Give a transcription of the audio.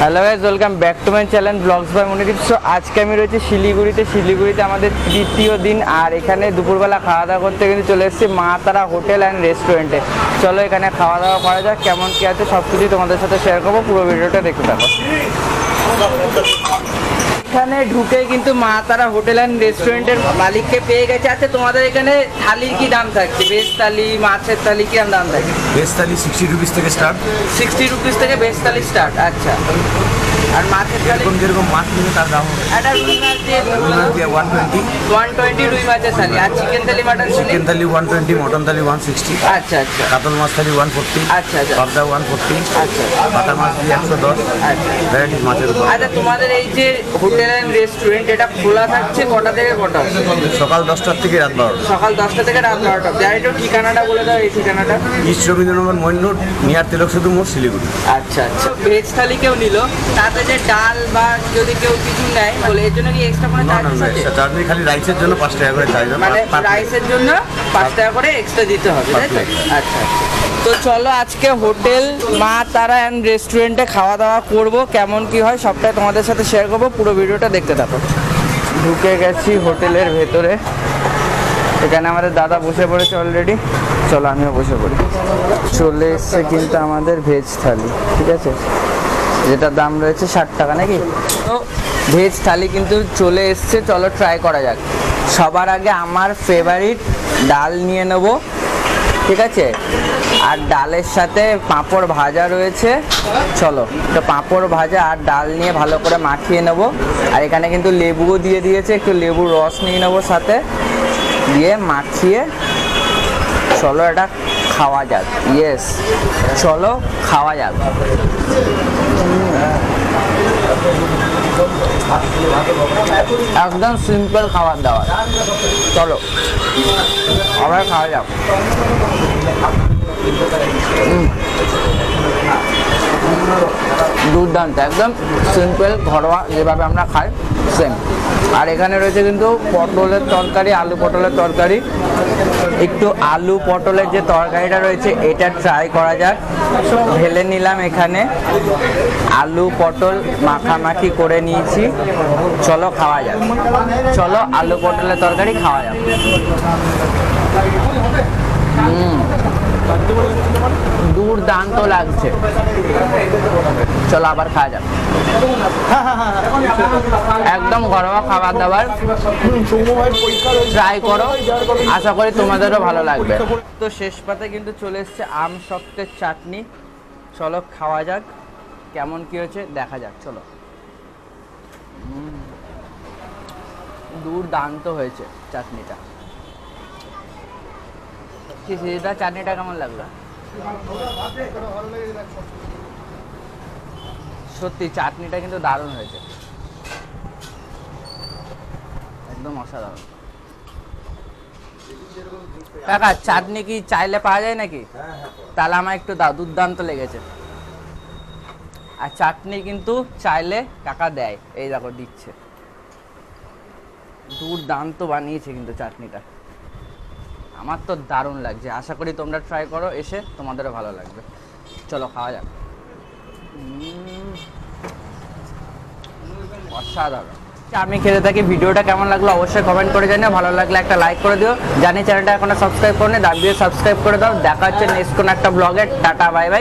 Hello guys welcome back to my channel blogs by Monideep so আজকে আমি রয়েছি শিলিগুড়িতে। শিলিগুড়িতে আমাদের তৃতীয় দিন, আর এখানে দুপুরবেলা খাওয়া দাওয়া করতে কিন্তু চলে এসেছি মা তারা হোটেল অ্যান্ড রেস্টুরেন্টে। চলো এখানে খাওয়া দাওয়া করা যাক, কেমন কী আছে সব কিছুই তোমাদের সাথে শেয়ার করব, পুরো ভিডিওটা দেখতে থাকো। এখানে ঢুকে কিন্তু মা তারা হোটেল অ্যান্ড রেস্টুরেন্টের মালিককে পেয়ে গেছে। আচ্ছা তোমাদের এখানে থালি কি দাম থাকছে? ভেজ থালি মাছের থালি কি দাম থাকে ভেজ থালি সিক্সটি রুপিস থেকে স্টার্ট সিক্সটি রুপিস থেকে ভেজ থালি স্টার্ট আচ্ছা। আর মাছের এখন যেরকম মাছ তার দাম একটা রুই মাছ দিয়ে দিয়ে ওয়ান টোয়েন্টি ওয়ান টোয়েন্টি রুই মাছের থালি। আর chicken thali mutton chicken thali one twenty mutton thali one sixty আচ্ছা আচ্ছা। কাতল মাছ থালি ওয়ান ফোরটি আচ্ছা, আচ্ছা। পাবদা ওয়ান ফোরটি আচ্ছা বাটা মাছ দিয়ে একশো দশ। আচ্ছা। ভ্যারাইটিস মাছের উপর। আচ্ছা তোমাদের এই যে হোটেল অ্যান্ড রেস্টুরেন্ট এটা খোলা থাকছে কটা থেকে কটা? সকাল দশটার থেকে রাত বারোটা। সকাল দশটা থেকে রাত বারোটা। আর একটু ঠিকানাটা বলে দাও এই ঠিকানাটা। ইস্ট নিয়ার তিলক সেতু মোড় শিলিগুড়ি। আচ্ছা আচ্ছা। ভেজ থালি কেউ নিল? তাতে যে ডাল বা যদি কেউ কিছু নেয় বলে এর জন্য কি এক্সট্রা কোনো চার্জেস না আছে? চাটনি খালি রাইসের জন্য পাঁচ টাকা করে চার্জ মানে রাইসের জন্য পাঁচ টাকা করে এক্সট্রা দিতে হবে তাই তো? আচ্ছা আচ্ছা। তো চলো আজকে হোটেল মা তারা অ্যান্ড রেস্টুরেন্টে খাওয়া দাওয়া করব কেমন কি হয় সবটাই তোমাদের সাথে শেয়ার করব পুরো ভিডিওটা দেখতে থাকো। ঢুকে গেছি হোটেলের ভেতরে। এখানে আমাদের দাদা বসে পড়েছে অলরেডি চলো আমিও বসে পড়ি। চলে এসছে কিন্তু আমাদের ভেজ থালি ঠিক আছে? যেটার দাম রয়েছে ষাট টাকা নাকি? তো ভেজ থালি কিন্তু চলে এসছে চলো ট্রাই করা যাক। সবার আগে আমার ফেভারিট ডাল নিয়ে নেব ঠিক আছে? আর ডালের সাথে পাঁপড় ভাজা রয়েছে। চলো তো পাঁপড় ভাজা আর ডাল নিয়ে ভালো করে মাখিয়ে নেব। আর এখানে কিন্তু লেবুও দিয়ে দিয়েছে একটু লেবুর রস নিয়ে নেব সাথে। দিয়ে মাখিয়ে চলো এটা খাওয়া যাক। ইয়েস চলো, খাওয়া যাক। একদম সিম্পল খাবার দাবার। চলো আবার খাওয়া যাক। দুর্দান্ত, একদম সিম্পল ঘরোয়া যেভাবে আমরা খাই সেম আর এখানে রয়েছে কিন্তু পটলের তরকারি, আলু পটলের তরকারি। একটু আলু পটলের যে তরকারিটা রয়েছে, এটা ট্রাই করা যাক। ঢেলে নিলাম এখানে। আলু পটল মাখামাখি করে নিয়েছি। চলো খাওয়া যাক। চলো আলু পটলের তরকারি খাওয়া যাক। হুম। দুর্দান্ত লাগছে। চলো আবার খাওয়া একদম ঘরোয়া খাবার দাবার। ট্রাই করো। আশা করি তোমাদেরও ভালো লাগবে। তো শেষ পাতে কিন্তু চলে এসছে আম শক্তের চাটনি। চলো খাওয়া যাক। কেমন কি হয়েছে দেখা যাক, চলো। দুর্দান্ত হয়েছে চাটনিটা। কি সিজিদা চাটনিটা কেমন লাগল? সত্যি চাটনিটা কিন্তু দারুণ হয়েছে। একদম অসাধারণ। কাকা চাটনি কি চাইলে পাওয়া যায় নাকি? তাহলে আমার একটু দুর্দান্ত লেগেছে। আর চাটনি কিন্তু চাইলে কাকা দেয়। এই দেখো দিচ্ছে। দুর্দান্ত বানিয়েছে কিন্তু চাটনিটা। আমার তো দারুণ লাগছে। আশা করি তোমরা ট্রাই করো, এসে তোমাদেরও ভালো লাগবে। চলো, খাওয়া যাক। অসাধারণ। আমি খেতে থাকি। ভিডিওটা কেমন লাগল অবশ্যই কমেন্ট করে জানিও। ভালো লাগলে একটা লাইক করে দিও। জানি চ্যানেলটা এখনও সাবস্ক্রাইব করে দাবিয়ে সাবস্ক্রাইব করে দাও। দেখা হচ্ছে নেক্সট কোনো একটা ব্লগে টাটা বাই বাই